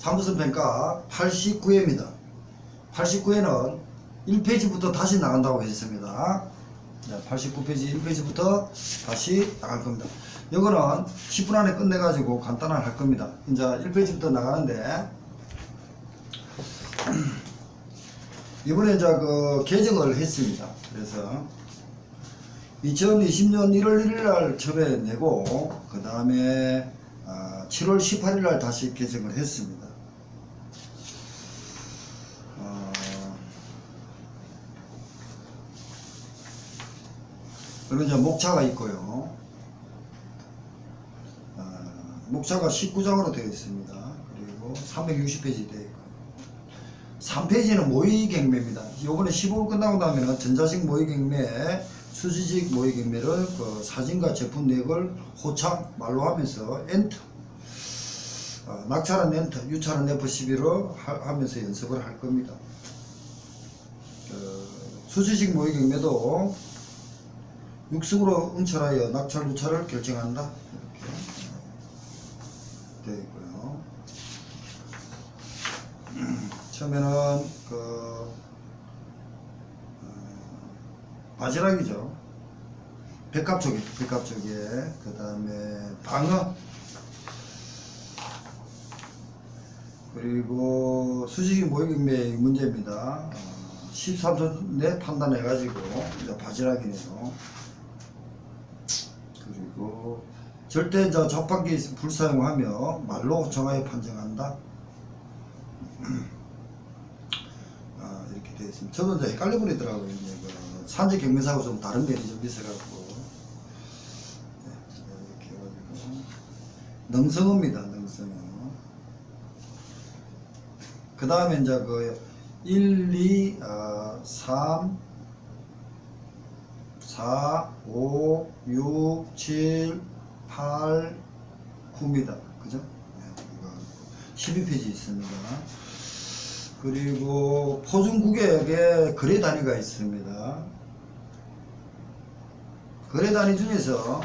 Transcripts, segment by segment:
3부선 평가 89회입니다. 89회는 1페이지부터 다시 나간다고 했습니다. 89페이지 1페이지부터 다시 나갈 겁니다. 이거는 10분 안에 끝내가지고 간단하게 할 겁니다. 이제 1페이지부터 나가는데 이번에 이제 그 개정을 했습니다. 그래서 2020년 1월 1일 날 처음에 내고 그 다음에 7월 18일 날 다시 개정을 했습니다. 어, 그리고 이제 목차가 있고요. 어, 목차가 19장으로 되어 있습니다. 그리고 360페이지 되어 있고 3페이지는 모의경매입니다. 요번에 15일 끝나고 나면은 전자식 모의경매, 수지식 모의경매를 그 사진과 제품 내역을 호착 말로 하면서 엔터, 어, 낙찰은 엔터, 유찰은 F11로 하 면서 연습을 할 겁니다. 그 수지식 모의 경매도 육승으로 응찰하여 낙찰, 유찰을 결정한다. 이렇게 되어 있고요. 처음에는 그 어, 바지락이죠. 백합 쪽에, 백합 쪽에 그 다음에 방어 그리고 수직이 모의경매 문제입니다. 어, 13초 내 판단해가지고 이제 바지락이네요. 그리고 절대 이제 접박기 불사용하며 말로 정하여 판정한다. 아, 이렇게 되어 있습니다. 저도 이제 헷갈려 버리더라고요. 이제 그 산지 경매사하고 좀 다른 면이 좀 있어갖고. 네, 이렇게 해가지고. 능성어입니다, 능성어. 그 다음에 이제 그 1, 2, 어, 3, 4, 5, 6, 7, 8, 9입니다. 그죠? 네, 이거 12페이지 있습니다. 그리고 포준국역에 거래 단위가 있습니다. 거래 단위 중에서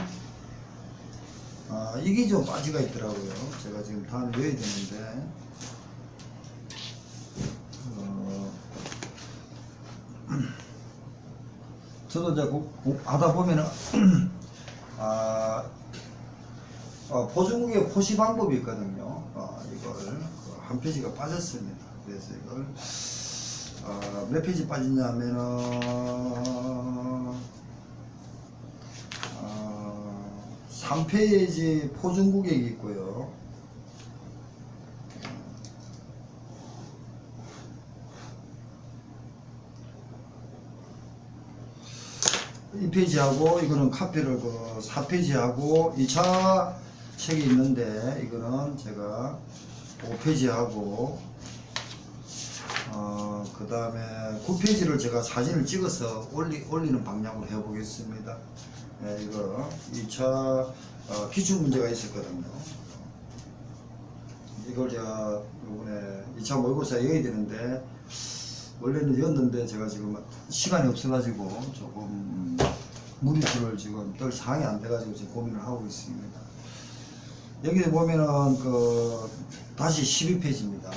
아, 이게 좀 빠지가 있더라고요. 제가 지금 다음 외워야 되는데 어, 저도 이제 고- 고- 하다 보면은 아, 어, 포준국의 포시 방법이 있거든요. 어, 이걸 그한 페이지가 빠졌습니다. 그래서 이걸 어, 몇 페이지 빠졌냐면은 어, 3페이지 포준국액이 있고요. 이 페이지하고 이거는 카피를 그 4페이지하고 2차 책이 있는데 이거는 제가 5페이지하고 어, 그 다음에 9페이지를 제가 사진을 찍어서 올리, 올리는 방향으로 해보겠습니다. 네, 이거 2차 어, 기출 문제가 있었거든요. 이걸 제가 이번에 2차 모의고사 여야 되는데 원래는 였는데 제가 지금 시간이 없어가지고 조금 무리수를 지금 떨 상황이 안 돼가지고 지금 고민을 하고 있습니다. 여기 보면은 그 다시 12페이지입니다.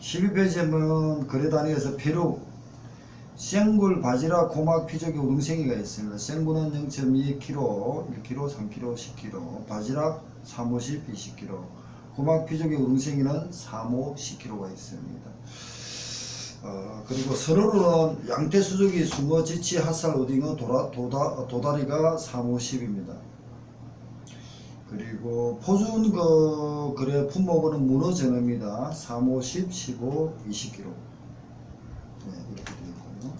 12페이지에 보면 거래 단위에서 폐로 생굴 바지락 고막 피조개 우등생이가 있습니다. 생굴은 0.2kg, 1kg, 3kg, 10kg, 바지락 3, 50, 20kg, 고막 피조개 우등생이는 3, 5, 10kg가 있습니다. 어, 그리고 서로는 양태 수족이 숭어, 지치, 핫살, 오징어, 도라, 도다, 도다리가 3, 5, 10입니다. 그리고 포준 그 그래 품목은 문어 전어입니다. 3, 5, 10, 15, 20kg. 네, 이렇게 되어 있고요.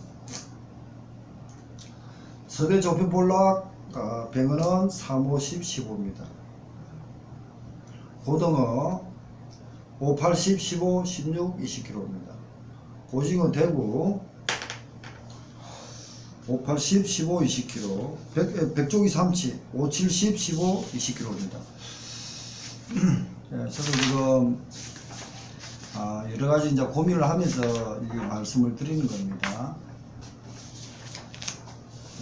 서대 조표 볼락 어, 병어는 3, 5, 10, 15입니다. 고등어 5, 8, 10, 15, 16, 20kg입니다. 오징어 대구 5, 8, 10, 15, 20kg. 백, 백조기 삼치 5, 7, 10, 15, 20kg입니다. 예, 저도 지금 아, 여러 가지 이제 고민을 하면서 이 말씀을 드리는 겁니다.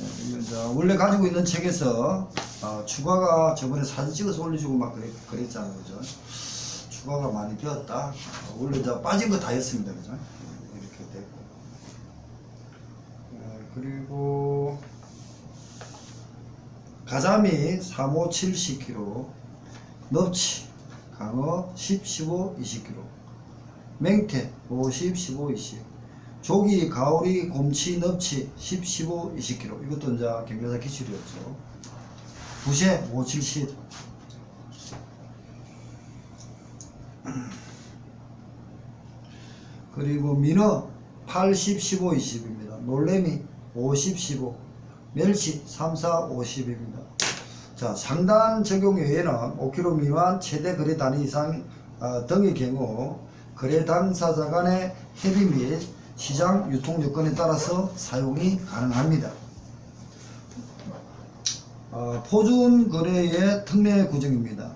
예, 이제 원래 가지고 있는 책에서 아, 추가가 저번에 사진 찍어서 올려주고 막 그랬, 그랬잖아요, 그죠? 추가가 많이 되었다. 어, 원래 이제 빠진 거 다였습니다. 그죠? 이렇게 됐고. 어, 그리고 가자미 3, 5, 7, 10kg, 넙치, 강어 10, 15, 20kg, 맹태 50, 15, 20, 조기, 가오리, 곰치, 넙치 10, 15, 20kg. 이것도 이제 경계사 기출이었죠. 5, 70. 그리고 민어 80, 15, 20입니다. 놀래미 50, 15. 멸치 3, 4, 50입니다. 자, 상단 적용 외에는 5kg 미만 최대 거래 단위 이상 어, 등의 경우 거래 당사자 간의 협의 및 시장 유통 요건에 따라서 사용이 가능합니다. 어, 포준 거래의 특례 구정입니다.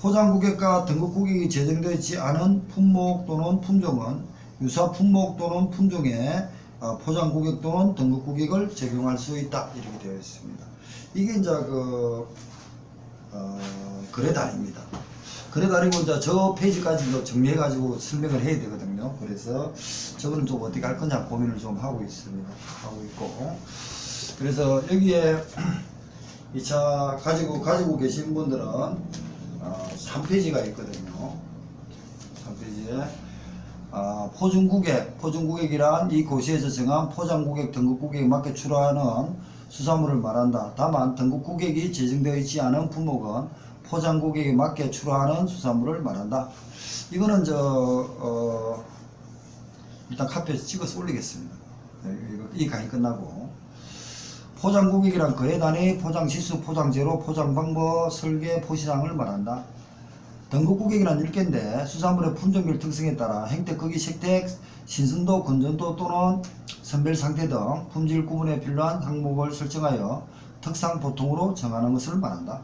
포장 고객과 등급 고객이 제정되지 않은 품목 또는 품종은 유사 품목 또는 품종에 어, 포장 고객 또는 등급 고객을 적용할 수 있다 이렇게 되어 있습니다. 이게 이제 그 어, 거래 단위입니다. 거래 단위고 이제 저 페이지까지도 정리해 가지고 설명을 해야 되거든요. 그래서 저거는 좀 어떻게 할 거냐 고민을 좀 하고 있습니다. 하고 있고 그래서 여기에 이 차 가지고 가지고 계신 분들은 어, 3페이지가 있거든요. 3페이지에 아, 포준고객, 포준고객이란 이 고시에서 정한 포장고객, 등급고객에 맞게 출하하는 수산물을 말한다. 다만 등급고객이 제정되어 있지 않은 품목은 포장고객에 맞게 출하하는 수산물을 말한다. 이거는 저 어, 일단 카페에서 찍어서 올리겠습니다. 네, 이 강의 끝나고 포장 고객이란 거래 단위, 포장 지수, 포장 방법, 설계, 포시장을 말한다. 등급 고객이란 일개인데 수산물의 품종별 특성에 따라 행태, 크기, 색택, 신선도, 건전도 또는 선별 상태 등 품질 구분에 필요한 항목을 설정하여 특상 보통으로 정하는 것을 말한다.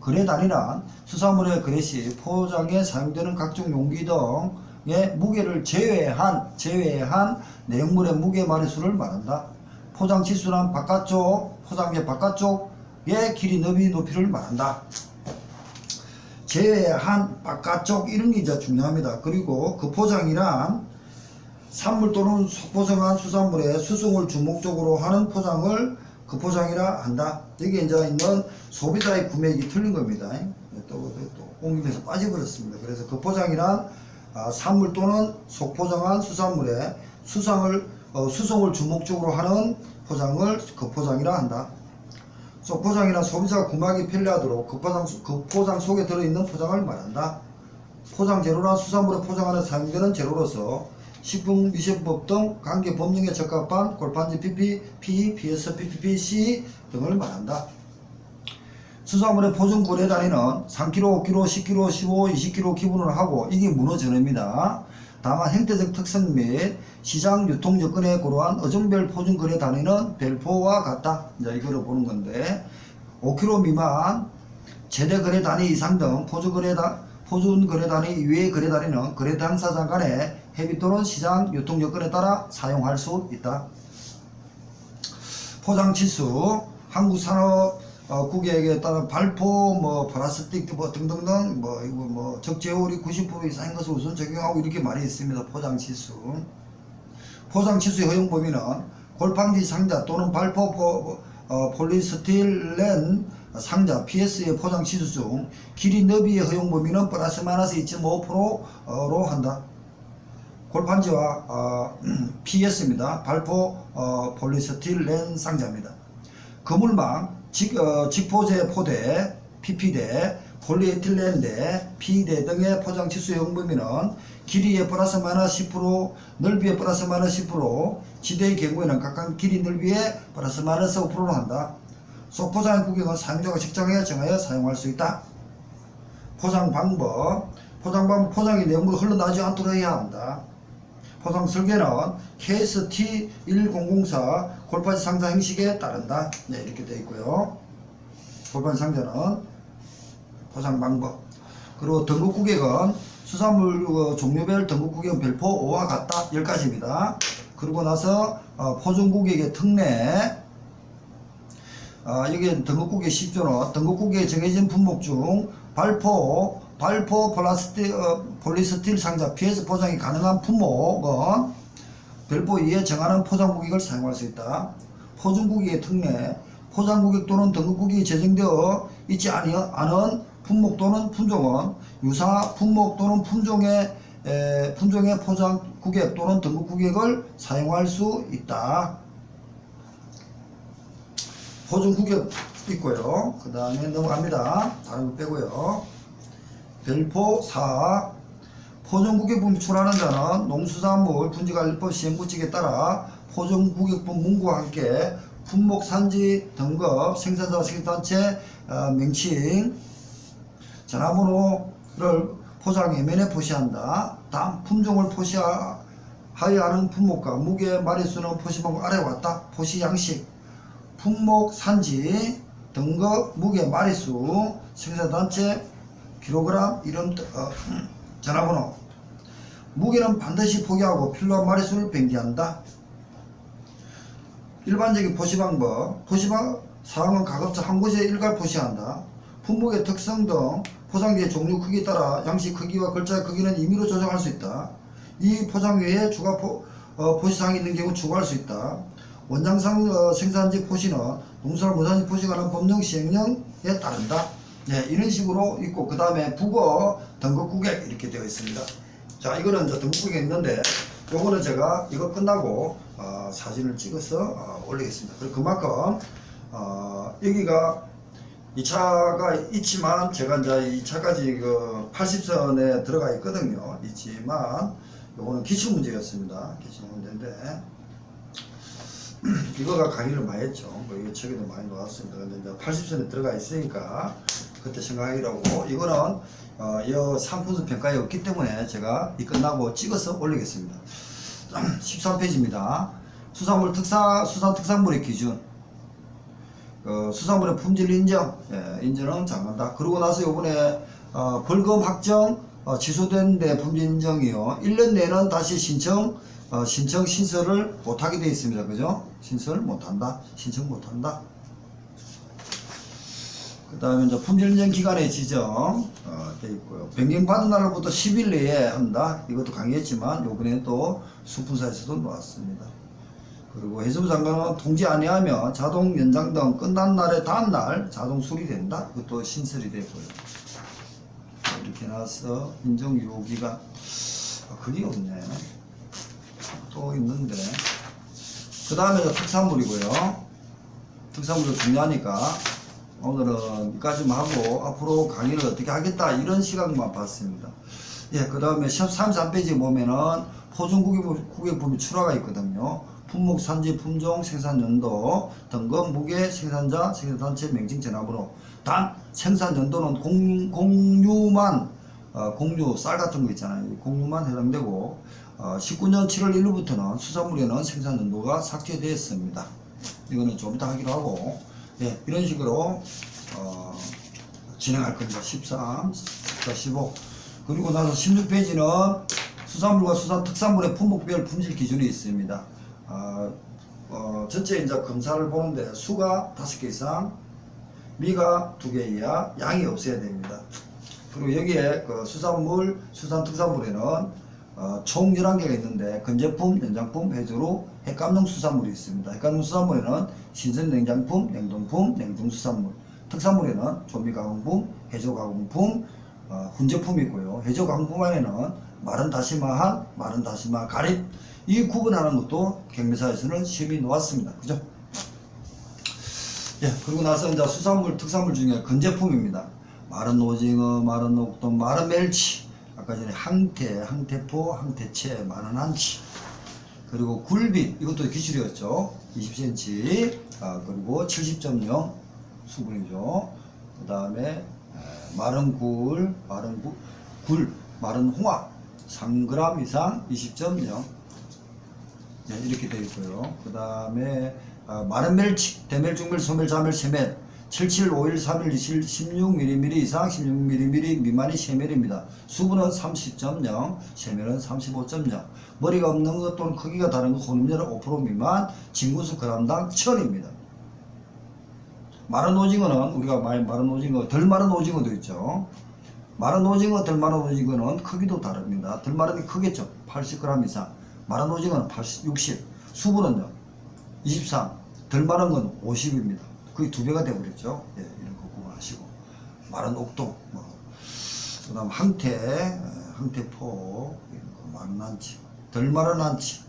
거래 단위란 수산물의 시 포장에 사용되는 각종 용기 등의 무게를 제외한 제외한 내용물의 무게 마리수를 말한다. 포장 치수란 바깥쪽 포장재 바깥쪽의 길이 너비 높이를 말한다. 제외한 바깥쪽 이런 게 이제 중요합니다. 그리고 그 포장이란 산물 또는 포장한 수산물의 수송을 주목적으로 하는 포장을 그 포장이라 한다. 여기 이제 있는 소비자의 구매액이 틀린 겁니다. 또, 또 옮기면서 빠져버렸습니다. 그래서 그 포장이란 아, 산물 또는 속포장한 수산물의 수상을 어, 수송을 주목적으로 하는 포장을 그 포장이라 한다. 속포장이란 소비자가 구매하기 편리하도록 그 포장, 그 포장 속에 들어있는 포장을 말한다. 포장 재료란 수산물을 포장하는 사용되는 재료로서 식품 위생법 등 관계 법령에 적합한 골판지 PP, P, PS, PPP, C 등을 말한다. 수산물의 포장 거래 단위는 3kg, 5kg, 10kg, 15, 20kg 기준으로 하고 이게 문어 전회입니다. 다만 행태적 특성 및 시장 유통 여건에 고려한 어종별 포준 거래 단위는 별표와 같다. 이제 이거를 보는 건데 5kg 미만 최대 거래 단위 이상 등 포준 거래 단 포준 거래 단위 이외의 거래 단위는 거래 당사자 간의 협의 또는 시장 유통 여건에 따라 사용할 수 있다. 포장 치수 한국 산업 어, 국액에 따른 발포, 뭐 플라스틱 뭐 등등등 뭐 이거 뭐 적재율이 90% 이상인 것을 우선 적용하고 이렇게 많이 있습니다. 포장 치수. 포장 치수의 허용 범위는 골판지 상자 또는 발포 포, 어, 폴리스틸렌 상자 PS의 포장 치수 중 길이 너비의 허용 범위는 플러스 마이너스 2.5%로 한다. 골판지와 어, PS입니다. 발포 어, 폴리스틸렌 상자입니다. 그물망, 직, 어, 직포제 포대, PP대, 폴리에틸렌대, P대 등의 포장 치수 용범위는 길이의 플러스 마이너스 10%, 넓이의 플러스 마이너스 10%, 지대의 경우에는 각각 길이 넓이의 플러스 마이너스 5%로 한다. 속포장 구경은 사용자가 직장에 정하여 사용할 수 있다. 포장 방법, 포장 방법, 포장의 내용물이 흘러나지 않도록 해야 한다. 포장 설계는 KS T1004 골판지 상자 형식에 따른다. 네, 이렇게 되어 있고요. 골판지 상자는 포장 방법. 그리고 등급 구객은 수산물 어, 종류별 등급 구객은 별표 5와 같다. 10가지입니다. 그리고 나서 어, 포장 구객의 특례 아, 여기 등급국의 10조는 등급국에 정해진 품목 중 발포 발포 플라스틱, 어, 폴리스틸 상자 PS 포장이 가능한 품목은 별도 2에 정하는 포장 고객을 사용할 수 있다. 포장 고객의 특례, 포장 고객 또는 등급 고객이 제정되어 있지 않은 품목 또는 품종은 유사 품목 또는 품종의 에, 품종의 포장 고객 또는 등급 고객을 사용할 수 있다. 포장 고객 있고요. 그 다음에 넘어갑니다. 다른 거 빼고요. 별포 4 포정구객품 출하는 자는 농수산물 분지관리법 시행구칙에 따라 포정구객품 문구와 함께 품목 산지 등급 생산자 생산단체 어, 명칭 전화번호를 포장 예면에 표시한다. 다음 품종을 표시하여 하는 품목과 무게 마리수는 표시방법 아래 왔다. 표시 양식 품목 산지 등급 무게 마리수 생산단체 킬로그램 이름 뜻, 어, 전화번호 무게는 반드시 포기하고 필요한 마리수를 변기한다. 일반적인 포시 방법 포시방 사항은 가급적 한 곳에 일괄 포시한다. 품목의 특성 등 포장지의 종류 크기에 따라 양식 크기와 글자의 크기는 임의로 조정할 수 있다. 이 포장 외에 추가 포, 어, 포시사항이 있는 경우 추가할 수 있다. 원장상 어, 생산지 포시는 농수산 무산지 포시 관한 법령 시행령에 따른다. 네, 이런 식으로 있고 그 다음에 북어 등급국액 이렇게 되어 있습니다. 자 이거는 등급국에 있는데 요거는 제가 이거 끝나고 어, 사진을 찍어서 어, 올리겠습니다. 그리고 그만큼 어, 여기가 이 차가 있지만 제가 이제 이 차까지 그 80선에 들어가 있거든요. 있지만 요거는 기출 문제였습니다. 기출 문제인데 이거가 강의를 많이 했죠. 뭐 이거 책에도 많이 나왔습니다. 근데 이제 80선에 들어가 있으니까 그때 생각하기라고 이거는 어, 이 상품성 평가에 없기 때문에 제가 이 끝나고 찍어서 올리겠습니다. 13페이지입니다. 수산물 특사 수산 특산물의 기준. 어, 수산물의 품질 인정, 예, 인정은 잘한다. 그러고 나서 요번에 어, 벌금 확정 어, 취소된 데 품질 인정이요. 1년 내는 다시 신청 어, 신청 신설을 못하게 되어 있습니다. 그죠? 신설 못한다. 신청 못한다. 그 다음에 이제 품질 인정 기간의 지정 어, 돼 있고요. 변경받은 날로부터 10일 내에 한다. 이것도 강의했지만 요번에 또 수fun사에서도 나왔습니다. 그리고 해수부 장관은 통지 아니하면 자동 연장 등 끝난 날의 다음 날 자동 수리된다. 그것도 신설이 되고요. 이렇게 나와서 인정 유효기간 아, 그게 없네. 또 있는데 그 다음에 특산물이고요. 특산물도 중요하니까 오늘은 여기까지만 하고 앞으로 강의를 어떻게 하겠다 이런 시각만 봤습니다. 예, 그 다음에 시험 33페이지 보면은 포종국액품이 출하가 있거든요. 품목, 산지, 품종, 생산 연도, 등급, 무게, 생산자, 생산단체, 명칭, 전화번호. 단 생산 연도는 공, 공유만 어, 공유, 쌀 같은 거 있잖아요. 이 공유만 해당되고 어, 19년 7월 1일부터는 수산물에는 생산 연도가 삭제되었습니다. 이거는 좀 이따 하기로 하고 예, 이런 식으로 어, 진행할 겁니다. 13, 14, 15 그리고 나서 16페이지는 수산물과 수산 특산물의 품목별 품질 기준이 있습니다. 아, 어, 전체 이제 검사를 보는데 수가 5개 이상, 미가 2개 이하, 양이 없어야 됩니다. 그리고 여기에 그 수산물, 수산 특산물에는 어, 총 11개가 있는데 건제품, 연장품, 해조류, 핵감농 수산물이 있습니다. 핵감농 수산물에는 신선 냉장품, 냉동품, 냉동 수산물, 특산물에는 조미 가공품, 해조 가공품, 어, 훈제품이 있고요. 해조 가공품 안에는 마른 다시마한, 마른 다시마 가립 이 구분하는 것도 경매사에서는 시험이 나왔습니다. 그죠? 예, 그리고 나서 이제 수산물, 특산물 중에 건제품입니다. 마른 오징어, 마른 옥돔, 마른 멸치, 아까 전에 항태, 항태포, 항태채, 마른 한치, 그리고 굴빛, 이것도 기술이었죠. 20cm, 아, 그리고 70.0 수분이죠. 그 다음에 마른 굴, 마른 굴, 굴, 마른 홍합, 3g 이상 20.0 네, 이렇게 되어 있고요. 그 다음에 마른 멸치, 대멸, 중멸, 소멸, 자멸, 세멸 77, 51, 31, 27, 16mm 이상 16mm 미만이 세멸입니다. 수분은 30.0, 세멸은 35.0 머리가 없는 것 또는 크기가 다른 것 혼합률은 5% 미만 진구수 g당천입니다 마른 오징어는 우리가 많이 마른 오징어, 덜 마른 오징어도 있죠. 마른 오징어, 덜 마른 오징어는 크기도 다릅니다. 덜 마른 게 크겠죠. 80g 이상. 마른 오징어는 80, 60. 수분은요. 23. 덜 마른 건 50입니다. 거의 두 배가 되어버렸죠. 예, 이런 거 구분하시고. 마른 옥동, 뭐. 그 다음 항태, 예, 항태포, 이런 거, 마른 한치. 덜 마른 한치.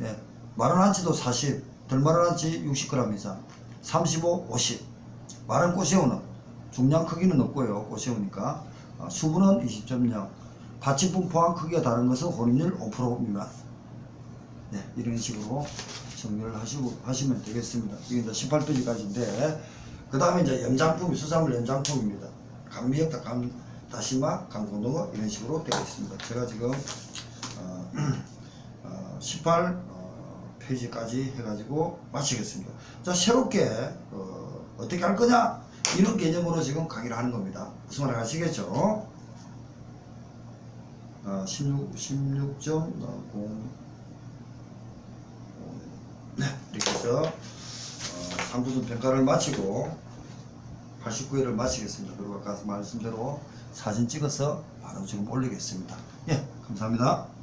예, 마른 한치도 40. 덜 마른 한치 60g 이상. 35, 50. 마른 꼬새우는 중량 크기는 없고요. 꼬새우니까. 아, 수분은 20.0. 받침품 포함 크기가 다른 것은 혼합률 5% 미만. 네, 이런 식으로 정리를 하시고 하시면 되겠습니다. 이게 이제 18페이지까지인데 그 다음에 이제 연장품이 수산물 연장품입니다. 감미역다, 감 다시마, 감고등어 이런 식으로 되어 있습니다. 제가 지금 어, 어, 18 어, 페이지까지 해가지고 마치겠습니다. 자 새롭게 어, 어떻게 할 거냐 이런 개념으로 지금 강의를 하는 겁니다. 무슨 말 아시겠죠? 어, 16 16.0 네, 해서 어, 3부선 평가를 마치고 89회를 마치겠습니다. 그리고 아까 말씀대로 사진 찍어서 바로 지금 올리겠습니다. 예, 감사합니다.